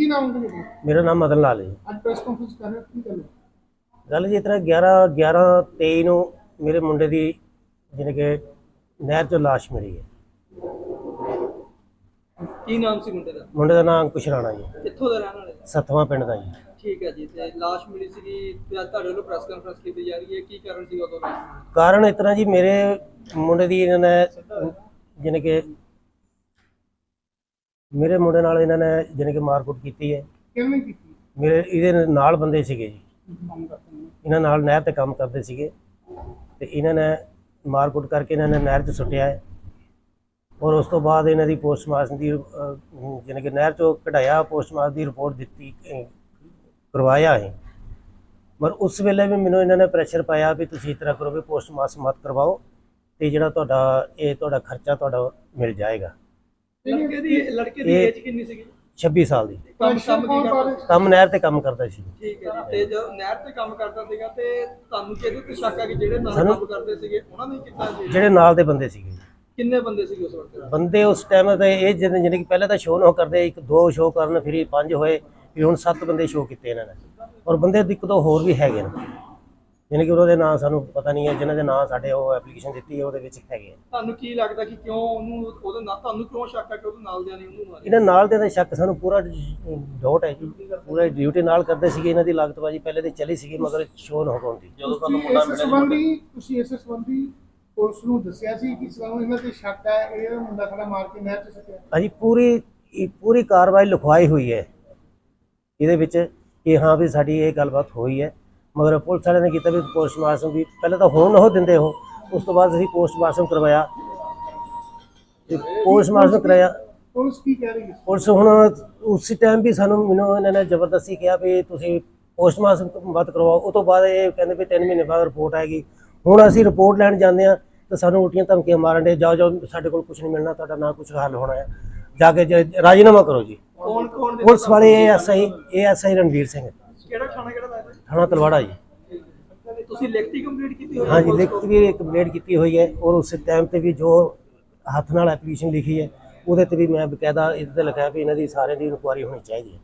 ਕੀ ਨਾਮ ਹੈ ਤੁਹਾਡਾ? ਮੇਰਾ ਨਾਮ ਮਦਨ ਲਾਲ ਹੈ ਜੀ। ਅੱਜ ਪ੍ਰੈਸ ਕਾਨਫਰੰਸ ਕਰ ਰਹੇ ਹੋ ਕੀ ਗੱਲ ਹੈ? ਗੱਲ ਜੀ ਇਸ ਤਰ੍ਹਾਂ 11 11 23 ਨੂੰ ਮੇਰੇ ਮੁੰਡੇ ਦੀ ਜਿਹਨੇ ਕਿ ਨਹਿਰ 'ਚੋਂ ਲਾਸ਼ ਮਿਲੀ ਹੈ। ਕੀ ਨਾਮ ਸੀ ਮੁੰਡੇ ਦਾ? ਮੁੰਡੇ ਦਾ ਨਾਮ ਅੰਕੁਸ਼ ਰਾਣਾ ਜੀ। ਕਿੱਥੋਂ ਦਾ ਰਹਿਣ ਵਾਲੇ? ਸੱਤਵਾਂ ਪਿੰਡ ਦਾ ਜੀ। ਠੀਕ ਹੈ ਜੀ ਤੇ ਲਾਸ਼ ਮਿਲੀ ਸੀਗੀ ਤੇ ਅੱਜ ਤੁਹਾਡੇ ਵੱਲੋਂ ਪ੍ਰੈਸ ਕਾਨਫਰੰਸ ਕੀਤੀ ਜਾ ਰਹੀ ਹੈ। ਕੀ ਕਾਰਨ ਸੀ ਉਦੋਂ? ਲਾਸ਼ ਮਿਲਣ ਦਾ? ਕਾਰਨ ਇਸ ਤਰ੍ਹਾਂ ਜੀ ਮੇਰੇ ਮੁੰਡੇ ਦੀ ਇਹਨਾਂ ਨੇ ਜਿਹਨੇ ਕਿ ਮੇਰੇ ਮੁੰਡੇ ਨਾਲ ਇਹਨਾਂ ਨੇ ਜਿਹਨੇ ਕਿ ਮਾਰਕੁੱਟ ਕੀਤੀ ਹੈ। ਕਿਵੇਂ ਕੀਤੀ? ਮੇਰੇ ਇਹਦੇ ਨਾਲ ਬੰਦੇ ਸੀਗੇ ਜੀ। ਇਹਨਾਂ ਨਾਲ ਨਹਿਰ ਤੇ ਕੰਮ ਕਰਦੇ ਸੀਗੇ। ਤੇ ਇਹਨਾਂ ਨੇ ਮਾਰਕੁੱਟ ਕਰਕੇ ਇਹਨਾਂ ਨੇ ਨਹਿਰ 'ਚ ਸੁੱਟਿਆ ਹੈ। ਔਰ ਉਸ ਤੋਂ ਬਾਅਦ ਇਹਨਾਂ ਦੀ ਪੋਸਟਮਾਰਟਮ ਦੀ ਜਾਣੀ ਕਿ ਨਹਿਰ 'ਚੋਂ ਕਢਾਇਆ ਪੋਸਟਮਾਰਟਮ ਦੀ ਰਿਪੋਰਟ ਦਿੱਤੀ ਕਰਵਾਇਆ ਹੈ। ਪਰ ਉਸ ਵੇਲੇ ਵੀ ਮੈਨੂੰ ਇਹਨਾਂ ਨੇ ਪ੍ਰੈਸ਼ਰ ਪਾਇਆ ਵੀ ਤੁਸੀਂ ਇਸ ਤਰ੍ਹਾਂ ਕਰੋ ਵੀ ਪੋਸਟਮਾਰਟਮ ਮਤ ਕਰਵਾਓ ਤੇ ਜਿਹੜਾ ਤੁਹਾਡਾ ਇਹ ਤੁਹਾਡਾ ਖਰਚਾ ਤੁਹਾਡਾ ਮਿਲ ਜਾਏਗਾ। ਲੜਕੇ ਦੀ ਲੜਕੇ ਦੀ ਇਹ- ਏਜ ਕਿੰਨੀ ਸੀਗੀ? 26 ਸਾਲ ਦੀ। ਕੰਮ ਕੰਮ ਕੌਣ ਕੀ ਕਰ ਕਰਦਾ ਰਹੇ ਕੰਮ ਨਹਿਰ ਤੇ ਕੰਮ ਕਰਦਾ ਸੀ। ਠੀਕ ਹੈ ਜੀ ਤੇ ਜਦ ਨਹਿਰ ਤੇ ਕੰਮ ਕਰਦਾ ਸੀਗਾ ਤੇ ਤੁਹਾਨੂੰ ਕਿਹਦੇ ਤੇ ਸ਼ੱਕ ਆ ਕਿ ਜਿਹੜੇ ਨਾਲ ਸਾਨੂੰ- ਕੰਮ ਕਰਦੇ ਸੀਗੇ ਉਹਨਾਂ ਨੇ ਕੀਤਾ ਜੀ ਜਿਹੜੇ ਨਾਲ ਦੇ ਬੰਦੇ ਸੀਗੇ ਕਿੰਨੇ ਬੰਦੇ ਸੀਗੇ ਉਸ ਵਕਤ? ਬੰਦੇ ਉਸ ਟਾਈਮ ਤੇ ਇਹ ਜਿਹਨੇ ਜਿਹਨੇ ਕਿ ਪਹਿਲਾਂ ਤਾਂ ਸ਼ੋਅ ਨਾ ਕਰਦੇ ਇੱਕ ਦੋ ਸ਼ੋਅ ਕਰਨ ਫਿਰ ਇਹ ਪੰਜ ਹੋਏ ਫਿਰ ਹੁਣ ਸੱਤ ਬੰਦੇ ਸ਼ੋਅ ਕੀਤੇ ਇਹਨਾਂ ਨੇ। ਔਰ ਬੰਦੇ ਇੱਕ ਦੋ ਹੋਰ ਵੀ ਹੈਗੇ ਨੇ। ਯਾਨੀ ਕਿ ਉਹਨਾਂ ਦੇ ਨਾਂ ਸਾਨੂੰ ਪਤਾ ਨਹੀਂ ਹੈ ਜਿਨ੍ਹਾਂ ਦੇ ਨਾਂ ਸਾਡੇ ਉਹ ਐਪਲੀਕੇਸ਼ਨ ਦਿੱਤੀ ਹੈ ਉਹਦੇ ਵਿੱਚ ਹੈਗੇ ਆ। ਤੁਹਾਨੂੰ ਕੀ ਲੱਗਦਾ ਕਿ ਕਿਉਂ ਉਹਨੂੰ ਉਹਦੇ ਨਾਲ ਤੁਹਾਨੂੰ ਕਿਉਂ ਸ਼ੱਕ ਆ ਕਿ ਉਹਦੇ ਨਾਲ ਦਿਆਂ ਨੇ ਉਹਨੂੰ ਮਾਰਿਆ? ਇਹਨਾਂ ਨਾਲ ਦੇ ਤਾਂ ਸ਼ੱਕ ਸਾਨੂੰ ਪੂਰਾ ਡਾਊਟ ਹੈ ਜੀ। ਪੂਰਾ ਡਿਊਟੀ ਨਾਲ ਕਰਦੇ ਸੀਗੇ ਇਹਨਾਂ ਦੀ ਲਾਗਤਬਾਜੀ ਪਹਿਲੇ ਤੇ ਚੱਲੀ ਸੀਗੀ ਮਗਰ ਸ਼ੋਅ ਨਾ ਹੋਉਂਦੀ ਤੁਸੀਂ ਇਸ ਸੰਬੰਧੀ ਤੁਸੀਂ ਇਸ ਸੰਬੰਧੀ ਪੁਲਿਸ ਨੂੰ ਦੱਸਿਆ ਸੀ ਕਿ ਸਾਨੂੰ ਇਹਨਾਂ ਤੇ ਸ਼ੱਕ ਹੈ ਇਹ ਮੁੰਡਾ ਖੜਾ ਮਾਰ ਕੇ ਨਹਿਰ ਚ ਸਕਿਆ ਅਜੀ ਪੂਰੀ ਇਹ ਪੂਰੀ ਕਾਰਵਾਈ ਲਿਖਵਾਈ ਹੋਈ ਹੈ। ਇਹਦੇ ਵਿੱਚ ਕਿ ਹਾਂ ਵੀ ਸਾਡੀ ਇਹ ਗੱਲਬਾਤ ਹੋਈ ਹੈ। ਮਗਰ ਪੁਲਿਸ ਵਾਲਿਆਂ ਨੇ ਕੀਤਾ ਵੀ ਪੋਸਟਮਾਰਟਮ ਵੀ ਪਹਿਲਾਂ ਤਾਂ ਹੋਣ ਉਹ ਦਿੰਦੇ ਹੋ ਉਸ ਤੋਂ ਬਾਅਦ ਅਸੀਂ ਪੋਸਟਮਾਰਟਮ ਕਰਵਾਇਆ। ਪੋਸਟਮਾਰਟਮ ਕਰਾਇਆ। ਪੁਲਿਸ ਕੀ ਕਹਿ ਰਹੀ ਹੈ? ਪੁਲਿਸ ਹੁਣ ਉਸੇ ਟਾਈਮ ਵੀ ਸਾਨੂੰ ਮੈਨੂੰ ਇਹਨਾਂ ਨੇ ਜ਼ਬਰਦਸਤੀ ਕਿਹਾ ਵੀ ਤੁਸੀਂ ਪੋਸਟਮਾਰਟਮ ਮਤ ਕਰਵਾਓ। ਉਹ ਤੋਂ ਬਾਅਦ ਇਹ ਕਹਿੰਦੇ ਵੀ 3 ਮਹੀਨੇ ਬਾਅਦ ਰਿਪੋਰਟ ਆਏਗੀ। ਹੁਣ ਅਸੀਂ ਰਿਪੋਰਟ ਲੈਣ ਜਾਂਦੇ ਆ ਤਾਂ ਸਾਨੂੰ ਉਲਟੀਆਂ ਧਮਕੀਆਂ ਮਾਰਨ ਦੇ ਜਾਓ ਜਾਓ ਸਾਡੇ ਕੋਲ ਕੁਝ ਨਹੀਂ ਮਿਲਣਾ ਤੁਹਾਡਾ ਨਾ ਕੁਝ ਹੱਲ ਹੋਣਾ ਹੈ। ਜਾ ਕੇ ਰਾਜੀਨਾਮਾ ਕਰੋ ਜੀ। ਕੌਣ ਕੌਣ ਪੁਲਿਸ ਵਾਲੇ ਐਸਆਈ ਐਸਆਈ ਰਣਵੀਰ ਸਿੰਘ ਕਿਹੜਾ ਥਾਣਾ ਕਿਹੜਾ ਲੱਗਦਾ ਥਾਣਾ ਤਲਵਾੜਾ ਜੀ। ਤੁਸੀਂ ਲਿਖਤੀ ਕੰਪਲੀਟ ਕੀਤੀ ਹੋਈ ਹੈ? ਹਾਂਜੀ ਲਿਖਤ ਵੀ ਕੰਪਲੇਂਟ ਕੀਤੀ ਹੋਈ ਹੈ ਔਰ ਉਸ ਟਾਈਮ ਤੇ ਵੀ ਜੋ ਹੱਥ ਨਾਲ ਐਪਲੀਕੇਸ਼ਨ ਲਿਖੀ ਹੈ ਉਹਦੇ ਤੇ ਵੀ ਮੈਂ ਬਕਾਇਦਾ ਇਹਦੇ ਤੇ ਲਿਖਿਆ ਵੀ ਇਹਨਾਂ ਦੀ ਸਾਰਿਆਂ ਦੀ ਇਨਕੁਆਰੀ ਹੋਣੀ ਚਾਹੀਦੀ ਹੈ।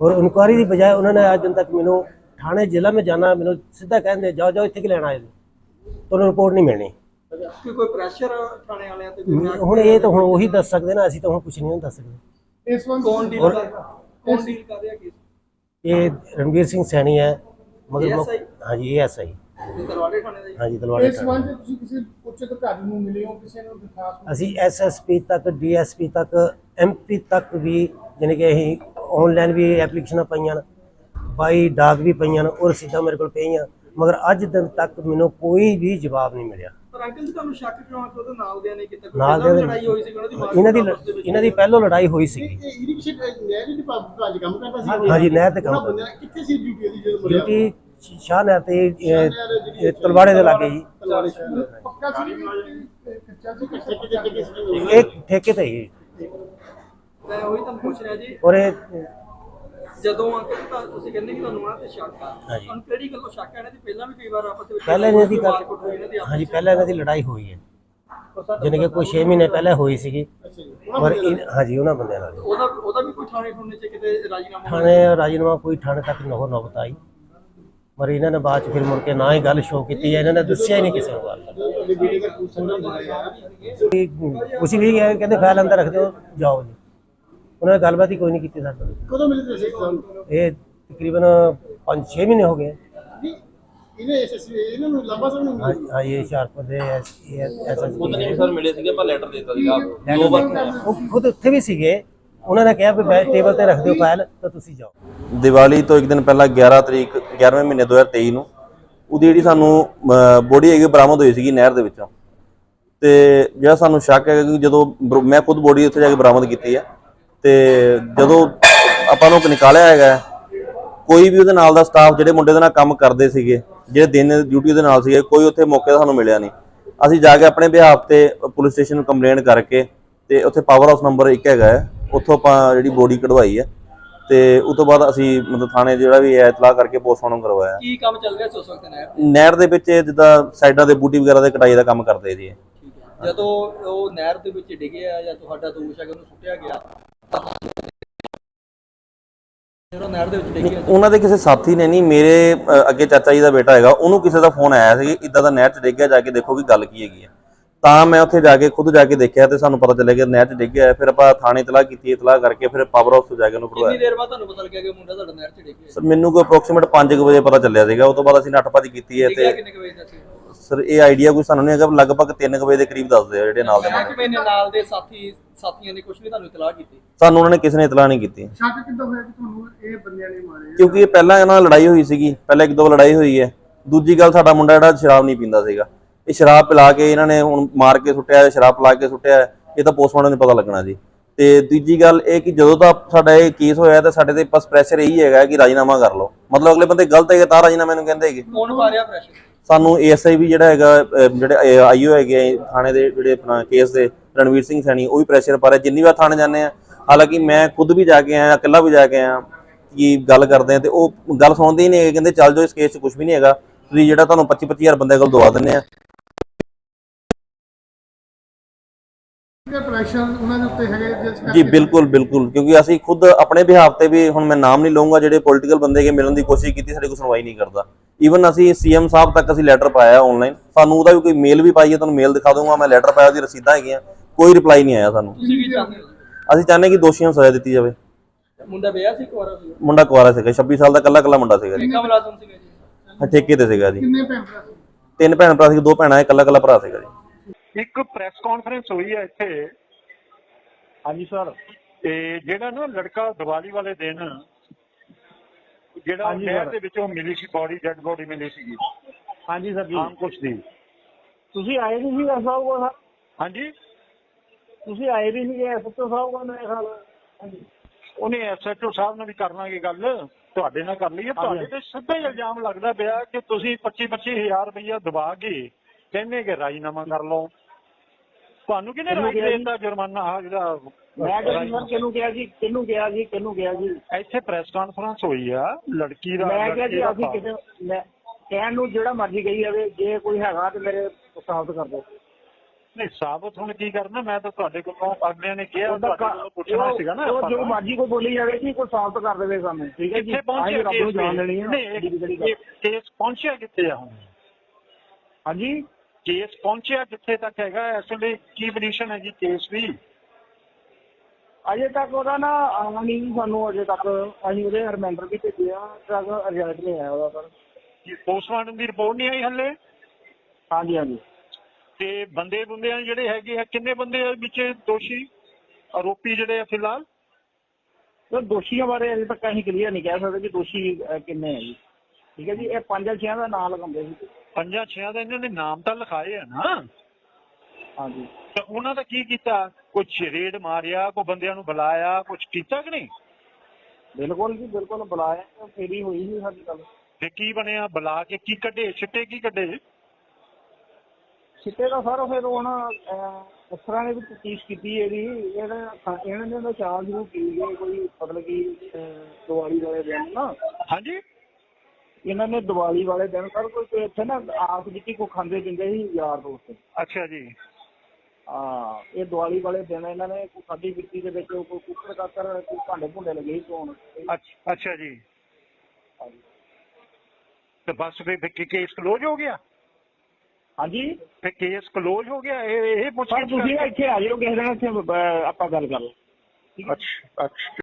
ਔਰ ਇਨਕੁਆਰੀ ਦੀ ਬਜਾਏ ਉਹਨਾਂ ਨੇ ਅੱਜ ਦਿਨ ਤੱਕ ਮੈਨੂੰ ਥਾਣੇ ਜ਼ਿਲ੍ਹਾ ਮੈਂ ਜਾਣਾ ਮੈਨੂੰ ਸਿੱਧਾ ਕਹਿੰਦੇ ਜਾਓ ਜਾਓ ਇੱਥੇ ਕਿ ਲੈਣਾ ਆਏ ਤੁਹਾਨੂੰ ਰਿਪੋਰਟ ਨਹੀਂ ਮਿਲਣੀ। ਕਿ ਕੋਈ ਪ੍ਰੈਸ਼ਰ ਥਾਣੇ ਵਾਲਿਆਂ ਤੇ ਹੁਣ ਇਹ ਤਾਂ ਹੁਣ ਉਹੀ ਦੱਸ ਸਕਦੇ ਨਾ ਅਸੀਂ ਤਾਂ ਹੁਣ ਕੁਝ ਨਹੀਂ ਦੱਸ ਸਕਦੇ। ਇਸ ਸੰਬੰਧ ਕੌਣ ਡੀਲ ਕਰ ਕੌਣ ਡੀਲ ਕਰ ਰਿਹਾ ਕੇਸ ਇਹ ਰਣਵੀਰ ਸਿੰਘ ਸੈਣੀ ਹੈ। ਮਗਰ ASI? ਹਾਂਜੀ ਇਹ ਐਸਆਈ ਇਹ ਤਲਵਾੜੇ ਥਾਣੇ ਦਾ ਜੀ ਹਾਂਜੀ ਤਲਵਾੜਾ ਇਸ। ਸੰਬੰਧ ਤੁਸੀਂ ਕਿਸੇ ਉੱਚ ਅਧਿਕਾਰੀ ਨੂੰ ਮਿਲੇ ਹੋ ਕਿਸੇ ਨੂੰ ਦਰਖਾਸਤ ਅਸੀਂ ਐਸਐਸਪੀ ਤੱਕ ਡੀਐਸਪੀ ਤੱਕ ਐਮਪੀ ਤੱਕ ਵੀ ਜਾਣੀ ਕਿ ਅਸੀਂ ਆਨਲਾਈਨ ਵੀ ਐਪਲੀਕੇਸ਼ਨਾਂ ਪਾਈਆਂ ਨੇ, ਬਾਈ ਡਾਕ ਵੀ ਪਈਆਂ ਨੇ ਔਰ ਸਿੱਧਾ ਮੇਰੇ ਕੋਲ ਪਈਆਂ ਮਗਰ ਅੱਜ ਦਿਨ ਤੱਕ ਮੈਨੂੰ ਕੋਈ ਵੀ ਜਵਾਬ ਨਹੀਂ ਮਿਲਿਆ ਪਰ ਅੰਕਲ ਜੀ ਤੁਹਾਨੂੰ ਸ਼ੱਕ ਕਿਉਂ ਆ ਕਿ ਉਹਦੇ ਨਾਲ ਦਿਆਂ ਨੇ ਕੀਤਾ ਨਾਲ ਦੇ ਲੜਾਈ ਹੋਈ ਸੀ ਉਹਨਾਂ ਦੀ ਮਾਰ ਇਹਨਾਂ ਦੀ ਦੇ। ਇਹਨਾਂ ਦੀ ਪਹਿਲੋਂ ਲੜਾਈ ਹੋਈ ਸੀ। ਇਹ ਇਰੀਗੇਸ਼ਨ ਨਹਿਰ ਦੀ ਭਾਜ ਕੰਮ ਕਰਦਾ ਹਾਂਜੀ ਨਹਿਰ ਤੇ ਕੰਮ ਕਰਦਾ। ਕਿੱਥੇ ਸੀ ਡਿਊਟੀ ਦੀ ਜਦੋਂ ਮਰਿਆ? ਡਿਊਟੀ ਸ਼ਾਹ ਨਹਿਰ ਤੇ ਤਲਵਾੜੇ ਦੇ ਲਾਗੇ ਜੀ। ਪੱਕਾ ਸੀ? ਕੱਚਾ ਸੀ ਕਿਤੇ ਸੀ? ਇਹ ਠੇਕੇ ਤੇ ਹੀ। ਮੈਂ ਉਹੀ ਤੁਹਾਨੂੰ ਪੁੱਛ ਰਿਹਾ ਜੀ। ਔਰ ਇਹ ਜਦੋਂ ਅੰਕਲ ਜੀ ਤਾਂ ਤੁਸੀਂ ਕਹਿੰਦੇ ਕਿ ਤੁਹਾਨੂੰ ਉਹਨਾਂ ਤੇ ਸ਼ੱਕ ਆ। ਹਾਂਜੀ। ਤੁਹਾਨੂੰ ਕਿਹੜੀ ਗੱਲੋਂ ਸ਼ੱਕ ਆ? ਇਹਨਾਂ ਦੀ ਪਹਿਲਾਂ ਵੀ ਕਈ ਵਾਰ ਆਪਸ ਦੇ ਵਿੱਚ ਪਹਿਲਾਂ ਇਹਨਾਂ ਦੀ ਗੱਲ ਮਾਰਕੁੱਟ ਹੋਈ ਇਹਨਾਂ ਦੀ ਆਪਸ ਹਾਂਜੀ ਪਹਿਲਾਂ ਇਹਨਾਂ ਦੀ ਲੜਾਈ ਹੋਈ ਹੈ। ਜਾਣੀ ਕਿ ਕੋਈ 6 ਮਹੀਨੇ ਪਹਿਲਾਂ ਹੋਈ ਸੀਗੀ। ਪਰ ਇਹ- ਹਾਂਜੀ ਉਹਨਾਂ ਬੰਦਿਆਂ ਨਾਲ। ਉਹਦਾ ਉਹਦਾ ਵੀ ਕੋਈ ਥਾਣੇ ਠੋਣੇ ਚ ਕਿਤੇ ਰਾਜੀਨਾਮਾ ਥਾਣੇ ਰਾਜੀਨਾਮਾ ਕੋਈ ਥਾਣੇ ਤੱਕ ਨੋ ਨੌਬਤ ਆਈ। ਪਰ ਇਹਨਾਂ ਨੇ ਬਾਅਦ ਚ ਫਿਰ ਮੁੜ ਕੇ ਨਾ ਹੀ ਗੱਲ ਸ਼ੋਅ ਕੀਤੀ ਹੈ। ਇਹਨਾਂ ਨੇ ਦੱਸਿਆ ਹੀ ਨਹੀਂ ਕਿਸੇ ਨੂੰ ਗੱਲ ਤੁਹਾਡੀ ਬੇਟੀ ਦਾ ਕੁਛ ਵੀ ਕਿਹਾ, ਕਹਿੰਦੇ ਫਾਈਲ ਅੰਦਰ ਰੱਖ ਦਿਓ ਜਾਓ ਜੀ। ਉਹਨਾਂ ਨੇ ਗੱਲਬਾਤ ਹੀ ਕੋਈ ਨਹੀਂ ਕੀਤੀ ਸਾਡੇ ਨਾਲ। ਕਦੋਂ ਮਿਲੇ ਤੁਸੀਂ ਤੁਹਾਨੂੰ ਇਹ ਤਕਰੀਬਨ 5-6 ਮਹੀਨੇ ਹੋ ਗਏ। ਇਹਨੇ ਐਸਐਸਸੀ ਇਹਨਾਂ ਨੂੰ ਲੰਬਾ ਸਮਾਂ ਨਹੀਂ ਹਾਂ ਹਾਂ ਇਹ ਹੁਸ਼ਿਆਰਪੁਰ ਦੇ ਐਸਐਸਪੀ ਨਹੀਂ ਸਰ ਮਿਲੇ ਸੀਗੇ ਪਰ ਲੈਟਰ ਦਿੱਤਾ ਸੀਗਾ ਉਹ ਖੁਦ ਉੱਥੇ ਵੀ ਸੀਗੇ। ਉਹਨਾਂ ਨੇ ਕਿਹਾ ਵੀ ਬੈਠ ਟੇਬਲ ਤੇ ਰੱਖ ਦਿਓ ਫਾਈਲ ਤਾਂ ਤੁਸੀਂ ਜਾਓ। ਦੀਵਾਲੀ ਤੋਂ ਇੱਕ ਦਿਨ ਪਹਿਲਾਂ 11 ਤਰੀਕ 11ਵੇਂ ਮਹੀਨੇ 2023 ਨੂੰ ਉਹਦੀ ਜਿਹੜੀ ਸਾਨੂੰ ਬੋਡੀ ਹੈਗੀ ਬਰਾਮਦ ਹੋਈ ਸੀਗੀ ਨਹਿਰ ਦੇ ਵਿੱਚੋਂ। ਤੇ ਜਿਹੜਾ ਸਾਨੂੰ ਸ਼ੱਕ ਹੈ ਕਿ ਜਦੋਂ ਬਰ- ਮੈਂ ਖੁਦ ਬੋਡੀ ਉੱਥੇ ਜਾ ਕੇ ਬਰਾਮਦ ਕੀਤੀ ਹੈ ਤੇ ਜਦੋਂ ਆਪਾਂ ਨੂੰ ਨਿਕਾਲਿਆ ਹੈਗਾ ਕੋਈ ਵੀ ਉਹਦੇ ਨਾਲ ਦਾ ਸਟਾਫ ਜਿਹੜੇ ਮੁੰਡੇ ਦੇ ਨਾਲ ਕੰਮ ਕਰਦੇ ਸੀਗੇ ਜਿਹੜੇ ਦਿਨ ਡਿਊਟੀ ਦੇ ਨਾਲ ਸੀਗੇ ਕੋਈ ਉੱਥੇ ਮੌਕੇ ਦਾ ਸਾਨੂੰ ਮਿਲਿਆ ਨਹੀਂ। ਅਸੀਂ ਜਾ ਕੇ ਆਪਣੇ ਬਿਹਾਫ ਤੇ ਪੁਲਿਸ ਸਟੇਸ਼ਨ ਨੂੰ ਕੰਪਲੇਂਟ ਕਰਕੇ ਤੇ ਉੱਥੇ ਪਾਵਰ ਹਾਊਸ ਨੰਬਰ 1 ਹੈਗਾ ਉੱਥੋਂ ਆਪਾਂ ਜਿਹੜੀ ਬੋਡੀ ਕਢਵਾਈ ਹੈ। ਤੇ ਉਸ ਤੋਂ ਬਾਅਦ ਅਸੀਂ ਮਤਲਬ ਥਾਣੇ ਜਿਹੜਾ ਵੀ ਹੈ ਇਤਲਾਹ ਕਰਕੇ ਪੋਸਟਮਾਰਟਮ ਕਰਵਾਇਆ। ਕੀ ਕੰਮ ਚੱਲ ਰਿਹਾ ਉਸ ਵਕਤ ਨਹਿਰ ਦੇ ਵਿੱਚ ਜਿੱਦਾਂ ਸਾਈਡਾਂ ਦੇ ਬੂਟੀ ਵਗੈਰਾ ਦੇ ਕਟਾਈ ਦਾ ਕੰਮ ਕਰਦੇ ਜੀ ਜਦੋਂ ਉਹ ਨਹਿਰ ਦੇ ਵਿੱਚ ਡਿੱਗਿਆ ਜਾਂ ਤੁਹਾਡਾ ਦੋਸ਼ ਹੈ ਕਿ ਉਹਨੂੰ ਸੁੱਟਿਆ ਗਿਆ ਜਿਹੜਾ ਨਹਿਰ ਦੇ ਵਿੱਚ ਡਿੱਗਿਆ ਉਹਨਾਂ ਦੇ ਕਿਸੇ ਸਾਥੀ ਨੇ ਨਹੀਂ ਮੇਰੇ ਅ, ਅੱਗੇ ਚਾਚਾ ਜੀ ਦਾ ਬੇਟਾ ਹੈਗਾ ਉਹਨੂੰ ਕਿਸੇ ਦਾ ਫੋਨ ਆਇਆ ਸੀ ਇਦਾਂ ਦਾ ਨਹਿਰ 'ਚ ਡਿੱਗ ਗਿਆ ਜਾ ਕੇ ਦੇਖੋ ਕਿ ਗੱਲ ਕੀ ਹੈਗੀ ਆ। ਤਾਂ ਮੈਂ ਉੱਥੇ ਜਾ ਕੇ ਖੁਦ ਜਾ ਕੇ ਦੇਖਿਆ ਤੇ ਸਾਨੂੰ ਪਤਾ ਚੱਲਿਆ ਕਿ ਨਹਿਰ 'ਚ ਡਿੱਗ ਗਿਆ ਹੈ। ਫਿਰ ਆਪਾਂ ਥਾਣੇ ਇਤਲਾਹ ਕੀਤੀ ਇਤਲਾਹ ਕਰਕੇ ਫਿਰ ਪਾਵਰ ਹਾਊਸ ਤੋਂ ਜਾ ਕੇ ਉਹਨੂੰ ਕਿੰਨੀ ਦੇਰ ਬਾਅਦ ਤੁਹਾਨੂੰ ਪਤਾ ਲੱਗਿਆ ਕਿ ਮੁੰਡਾ ਤੁਹਾਡਾ ਨਹਿਰ 'ਚ ਡਿੱਗਿਆ ਸਰ ਮੈਨੂੰ ਕੋਈ ਅਪਰੋਕਸੀਮੇਟ 5 ਵਜੇ ਪਤਾ ਚੱਲਿਆ ਸੀਗਾ ਉਸ ਤੋਂ ਬਾਅਦ ਅਸੀਂ ਨੱਠ ਭੱਜ ਕੀਤੀ ਹੈ ਡਿੱਗਿਆ ਤੇ ਕਿੰਨੇ ਕੁ ਵਜੇ ਦਾ ਸੀ? ਸਰ ਇਹ ਆਈਡੀਆ ਕੋਈ ਸਾਨੂੰ ਨਹੀਂ ਹੈਗਾ ਲਗਭਗ 3 ਵਜੇ ਦੇ ਕਰੀਬ ਦੱਸਦੇ ਆ ਜਿਹੜੇ ਨਾਲ ਦੇ ਮਹਿਕਮੇ ਨੇ ਨਾਲ ਦੇ ਸਾਥੀ ਸਾਥੀਆਂ ਨੇ ਕੁਝ ਨਹੀਂ ਤੁਹਾਨੂੰ ਇਤਲਾਹ ਕੀਤੀ? ਸਾਨੂੰ ਉਹਨਾਂ ਨੇ ਕਿਸੇ ਨੇ ਇਤਲਾਹ ਨਹੀਂ ਕੀਤੀ। ਸ਼ੱਕ ਕਿੱਦਾਂ ਹੋਇਆ ਕਿ ਤੁਹਾਨੂੰ ਇਹ ਬੰਦਿਆਂ ਨੇ ਮਾਰੇ ਆ? ਕਿਉਂਕਿ ਇਹ ਪਹਿਲਾਂ ਇਹਨਾਂ ਨਾਲ ਲੜਾਈ ਹੋਈ ਸੀਗੀ ਪਹਿਲਾਂ ਇੱਕ ਦੋ ਵਾਰ ਲੜਾਈ ਹੋਈ ਹੈ। ਦੂਜੀ ਗੱਲ ਸਾਡਾ ਮੁੰਡਾ ਜਿਹੜਾ ਸ਼ਰਾਬ ਨਹੀਂ ਪੀਂਦਾ ਸੀਗਾ। ਇਹ ਸ਼ਰਾਬ ਪਿਲਾ ਕੇ ਇਹਨਾਂ ਨੇ ਹੁਣ ਮਾਰ ਕੇ ਸੁੱਟਿਆ ਹੈ, ਸ਼ਰਾਬ ਪਿਲਾ ਕੇ ਸੁੱਟਿਆ ਹੈ, ਇਹ ਤਾਂ ਪੋਸਟਮਾਰਟਮ ਨੂੰ ਪਤਾ ਲੱਗਣਾ ਜੀ। ਤੇ ਦੂਜੀ ਗੱਲ ਇਹ ਕਿ ਜਦੋਂ ਦਾ ਸਾਡਾ ਇਹ ਕੇਸ ਹੋਇਆ ਤਾਂ ਸਾਡੇ ਤੇ ਬਸ ਪ੍ਰੈਸ਼ਰ ਇਹੀ ਹੈਗਾ ਕਿ ਰਾਜੀਨਾਮਾ ਕਰ ਲਓ। ਮਤਲਬ ਅਗਲੇ ਬੰਦੇ ਗਲਤ ਹੈਗੇ ਤਾਂ ਰਾਜੀਨਾਮੇ ਨੂੰ ਕਹਿੰਦੇ ਹੈਗੇ। ਕੌਣ ਰਿਹਾ ਪ੍ਰੈਸ਼ਰ ਸਾਨੂੰ ਏਐਸਆਈ ਵੀ ਜਿਹੜਾ ਹੈਗਾ ਅਹ ਜਿਹੜੇ ਆਈਓ ਹੈਗੇ ਆ ਥਾਣੇ ਦੇ ਜਿਹੜੇ ਆਪਣਾ ਕੇਸ ਦੇ ਰਣਵੀਰ ਸਿੰਘ ਸੈਣੀ ਉਹ ਵੀ ਪ੍ਰੈਸ਼ਰ ਪਾ ਰਿਹਾ। ਜਿੰਨੀ ਵਾਰ ਥਾਣੇ ਜਾਂਦੇ ਆ ਹਾਲਾਂਕਿ ਮੈਂ ਖੁਦ ਵੀ ਜਾ ਕੇ ਆਇਆ ਇਕੱਲਾ ਵੀ ਜਾ ਕੇ ਆਇਆ ਕਿ ਗੱਲ ਕਰਦੇ ਆ ਤੇ ਉਹ ਗੱਲ ਸੁਣਦੇ ਹੀ ਨਹੀਂ ਹੈਗੇ ਕਹਿੰਦੇ ਚੱਲ ਜਾਓ ਇਸ ਕੇਸ 'ਚ ਕੁਝ ਵੀ ਨਹੀਂ ਹੈਗਾ। ਤੁਸੀਂ ਜਿਹੜਾ ਤੁਹਾਨੂੰ 25 25000 ਬੰਦੇ ਕੋਲ ਦਵਾ ਦਿੰਦੇ ਆ। ਇਹ ਪ੍ਰੈਸ਼ਰ ਉਹਨਾਂ ਦੇ ਉੱਤੇ ਹੈਗੇ ਜਿਸ ਜੀ ਬਿਲਕੁਲ ਬਿਲਕੁਲ ਕਿਉਂਕਿ ਅਸੀਂ ਖੁਦ ਆਪਣੇ ਬਿਹਾਫ ਤੇ ਵੀ ਹੁਣ ਮੈਂ ਨਾਮ ਨਹੀਂ ਲਵਾਂਗਾ ਜਿਹੜੇ ਪੋਲੀਟੀਕਲ ਬੰਦੇ ਕੇ ਮਿਲਣ ਦੀ ਕੋਸ਼ਿਸ਼ ਕੀਤੀ ਸਾਡੇ ਕੋਲ ਸੁਣਵਾਈ ਨਹੀਂ ਕਰਦਾ। ਈਵਨ ਅਸੀਂ ਸੀਐਮ ਸਾਹਿਬ ਤੱਕ ਅਸੀਂ ਲੈਟਰ ਪਾਇਆ ਆਨਲਾਈਨ ਸਾਨੂੰ ਉਹਦਾ ਵੀ ਕੋਈ ਮੇਲ ਵੀ ਪਾਈ ਹੈ ਤੁਹਾਨੂੰ ਮੇਲ ਦਿਖਾ ਦੂੰਗਾ ਮੈਂ ਲੈਟਰ ਪਾਇਆ ਉਹਦੀ ਰਸੀਦਾਂ ਹੈਗੀਆਂ। ਕੋਈ ਰਿਪਲਾਈ ਨਹੀਂ ਆਇਆ ਸਾਨੂੰ। ਤੁਸੀਂ ਕੀ ਚਾਹੁੰਦੇ ਹੋ? ਅਸੀਂ ਚਾਹੁੰਦੇ ਕਿ ਦੋਸ਼ੀਆਂ ਨੂੰ ਸਜ਼ਾ ਦਿੱਤੀ ਜਾਵੇ। ਮੁੰਡਾ ਵਿਆਹ ਸੀ ਕੁਆਰਾ ਸੀ ਮੁੰਡਾ ਕੁਆਰਾ ਸੀਗਾ 26 ਸਾਲ ਦਾ ਕੱਲਾ ਕੱਲਾ ਮੁੰਡਾ ਸੀਗਾ ਜੀ। ਠੇਕਾ ਮੁਲਾਜ਼ਮ ਸੀਗਾ ਜੀ। ਹਾਂ, ਠੇਕੇ ਤੇ ਸੀਗਾ ਜੀ। ਕਿੰਨੇ ਭੈਣ ਭਰਾ ਸੀ? ਤਿੰਨ ਭੈਣ ਭਰਾ ਸੀ ਦੋ ਭੈਣਾਂ ਇਕੱਲਾ ਕੱਲਾ ਭਰਾ ਸੀਗਾ ਜੀ। ਇੱਕ ਪ੍ਰੈਸ ਕਾਨਫਰੰਸ ਹੋਈ ਹੈ ਇੱਥੇ। ਹਾਂਜੀ ਸਰ ਤੇ ਜਿਹੜਾ ਨਾ ਲੜਕਾ ਦੀਵਾਲੀ ਵਾਲੇ ਦਿਨ ਜਿਹੜਾ ਹਾਂਜੀ ਨਹਿਰ ਸਰ। ਦੇ ਵਿੱਚੋਂ ਮਿਲੀ ਸੀ ਬੋਡੀ ਡੈਡ ਬੋਡੀ ਮਿਲੀ ਸੀਗੀ। ਹਾਂਜੀ ਸਰ ਜੀ। ਆਮ ਕੁਛ ਦੀ ਤੁਸੀਂ ਆਏ ਨਹੀਂ ਸੀ ਐਸ ਸਾਹਿਬ ਕੋਲ ਸਰ ਹਾਂਜੀ? ਤੁਸੀਂ ਆਏ ਨਹੀਂ ਸੀ ਐਸਐਚਓ ਸਾਹਿਬ ਕੋਲ ਮੇਰੇ ਖਿਆਲ ਹਾਂਜੀ। ਉਹਨੇ ਐਸਐਚਓ ਸਾਹਿਬ ਨਾਲ ਵੀ ਕਰ ਲਾਂਗੇ ਗੱਲ। ਤੁਹਾਡੇ ਨਾਲ ਕਰ ਲਈਏ। ਤੁਹਾਡੇ ਤੇ ਸਿੱਧਾ ਹੀ ਇਲਜ਼ਾਮ ਲੱਗਦਾ ਪਿਆ ਕਿ ਤੁਸੀਂ 25 25000 ਰੁਪਈਆ ਦਬਾ ਕੇ ਕਹਿੰਦੇ ਕਿ ਰਾਜੀਨਾਮਾ ਕਰ ਲਓ। ਤੁਹਾਨੂੰ ਕਿਹਨੇ ਕਿਹਾ ਜੀ? ਦੇਤਾ ਜੁਰਮਾਨਾ? ਆਹ ਜਿਹੜਾ ਮੈਂ ਕਿਹਾ ਕਿਹਨੂੰ ਕਿਹਾ ਜੀ ਕਿਹਨੂੰ ਕਿਹਾ ਜੀ ਕਿਹਨੂੰ ਕਿਹਾ ਜੀ। ਇੱਥੇ ਪ੍ਰੈਸ ਕਾਨਫਰੰਸ ਹੋਈ ਆ ਲੜਕੀ ਦਾ ਮੈਂ ਕਿਹਾ ਜੀ ਦਾ ਅਸੀਂ ਕਿਸੇ ਮੈਂ ਕਹਿਣ ਨੂੰ ਜਿਹੜਾ ਮਰਜ਼ੀ ਕਹੀ ਜਾਵੇ ਜੇ ਕੋਈ ਹੈਗਾ ਤੇ ਮੇਰੇ ਸਾਬਤ ਕਰ ਦਿਓ। ਨਹੀਂ ਸਾਬਤ ਹੁਣ ਕੀ ਕਰਨਾ? ਮੈਂ ਤਾਂ ਤੁਹਾਡੇ ਕੋਲੋਂ ਅਗਲਿਆਂ ਨੇ ਕਿਹਾ ਤੁਹਾਡੇ ਕੋਲੋਂ ਪੁੱਛਣਾ ਸੀਗਾ ਨਾ ਉਹ ਜੋ। ਮਰਜ਼ੀ ਕੋਈ ਬੋਲੀ ਜਾਵੇ ਜੀ ਕੋਈ ਸਾਬਤ ਕਰ ਦੇਵੇ ਸਾਨੂੰ ਠੀਕ ਹੈ ਜੀ? ਕਿੱਥੇ ਪਹੁੰਚਿਆ ਰੱਬ ਨੂੰ ਜਾਣ ਲੈਣੀ ਹੈ ਨਹੀਂ। ਕੇਸ ਪਹੁੰਚਿਆ ਕਿੱਥੇ ਆ ਹੁਣ? ਹਾਂਜੀ? ਕੇਸ ਪਹੁੰਚਿਆ ਕਿੱਥੇ ਤੱਕ ਹੈਗਾ? ਇਸ ਵੇਲੇ ਕੀ ਪੋਜੀਸ਼ਨ ਹੈ ਜੀ ਕੇਸ ਦੀ? ਅਜੇ ਤੱਕ ਉਹਦਾ ਨਾ ਆਉਣਾ ਨਹੀਂ ਸਾਨੂੰ ਅਜੇ ਤੱਕ ਅਸੀਂ ਉਹਦੇ ਰਿਮਾਈਂਡਰ ਵੀ ਭੇਜਿਆ ਤੱਕ ਰਿਜ਼ਲਟ ਨਹੀਂ ਆਇਆ ਉਹਦਾ ਸਰ ਪੋਸਟਮਾਰਟਮ ਦੀ ਰਿਪੋਰਟ ਨਹੀਂ ਆਈ ਹੱਲੇ? ਹਾਂਜੀ ਹਾਂਜੀ। ਤੇ ਬੰਦੇ ਬੰਦਿਆਂ ਜਿਹੜੇ ਹੈਗੇ ਆ ਕਿੰਨੇ ਬੰਦੇ ਆ ਵਿੱਚ ਦੋਸ਼ੀ? ਆਰੋਪੀ ਜਿਹੜੇ ਆ ਫਿਲਹਾਲ? ਸਰ ਦੋਸ਼ੀਆਂ ਬਾਰੇ ਅਜੇ ਤੱਕ ਅਸੀਂ ਕਲੀਅਰ ਨਹੀਂ ਕਹਿ ਸਕਦੇ ਕਿ ਦੋਸ਼ੀ ਕਿੰਨੇ ਹੈ ਜੀ। ਠੀਕ ਹੈ ਜੀ ਇਹ ਪੰਜ ਛੇਆਂ ਦਾ ਨਾਮ ਲਗਾਉਂਦੇ ਸੀ। ਪੰਜਾਂ ਛਿਆਂ ਦਾ ਇਹਨਾਂ ਨੇ ਨਾਮ ਤਾਂ ਲਿਖਾਏ ਆ ਨਾ। ਹਾਂਜੀ। ਤੇ ਉਹਨਾਂ ਦਾ ਕੀ ਕੀਤਾ? ਕੁਝ ਰੇਡ ਮਾਰਿਆ ਕੋਈ ਬੰਦਿਆਂ ਨੂੰ ਬੁਲਾਇਆ ਕੁਝ ਕੀਤਾ ਕਿ ਨਹੀਂ? ਬਿਲਕੁਲ ਜੀ ਬਿਲਕੁਲ ਬੁਲਾਇਆ ਫੇਰ ਹੀ ਹੋਈ ਸੀ ਸਾਡੀ ਗੱਲ। ਤੇ ਕੀ ਬਣਿਆ? ਬੁਲਾ ਕੇ ਕੀ ਕੱਢੇ? ਛਿੱਟੇ ਕੀ ਕੱਢੇ? ਸਿੱਟੇ ਦਾ ਸਰ ਫਿਰ ਹੁਣ ਅਹ, ਅਫਸਰਾਂ ਨੇ ਵੀ ਤਫਤੀਸ਼ ਕੀਤੀ ਇਹਦੀ ਇਹਨੇ ਇਹਨਾਂ ਨੇ ਚਾਲ ਜ਼ਰੂਰ ਕੀ ਗਏ ਕੋਈ ਮਤਲਬ ਕਿ ਦੀਵਾਲੀ ਵਾਲੇ ਦਿਨ ਨਾ। ਹਾਂਜੀ। ਇਹਨਾਂ ਨੇ ਦੀਵਾਲੀ ਵਾਲੇ ਦਿਨ ਸਰ ਕੋਈ ਕੋਈ ਇੱਥੇ ਨਾ ਆਪ ਜਿੱਤੀ ਕੋ ਖਾਂਦੇ ਪੀਂਦੇ ਸੀ ਯਾਰ ਦੋਸਤ ਅੱਛਾ ਜੀ ਹਾਂ ਇਹ ਦੀਵਾਲੀ ਵਾਲੇ ਦਿਨ ਇਹਨਾਂ ਨੇ ਕੋਈ ਖਾਦੀ ਪੀਤੀ ਦੇ ਵਿੱਚ ਕੋਈ ਕੁੱਕਰ ਕਾਕਰ ਕੋਈ ਭਾਂਡੇ ਭੁੰਡੇ ਲੱਗੇ ਸੀ ਧੋਣ ਅੱਛ- ਅੱਛਾ ਜੀ ਤੇ ਬਸ ਫਿਰ ਫਿਰ ਕੇਸ ਕਲੋਜ਼ ਹੋ ਗਿਆ ਹਾਂਜੀ ਫਿਰ ਕੇਸ ਕਲੋਜ਼ ਹੋ ਗਿਆ ਇਹ ਇਹ ਪੁੱਛ ਸਰ ਤੁਸੀਂ ਨਾ ਇੱਥੇ ਆ ਜਾਓ ਕਿਸੇ ਦਿਨ ਇੱਥੇ ਅਹ, ਆਪਾਂ ਗੱਲ ਕਰ ਲਵਾਂ ਅੱਛਾ ਅੱਛਾ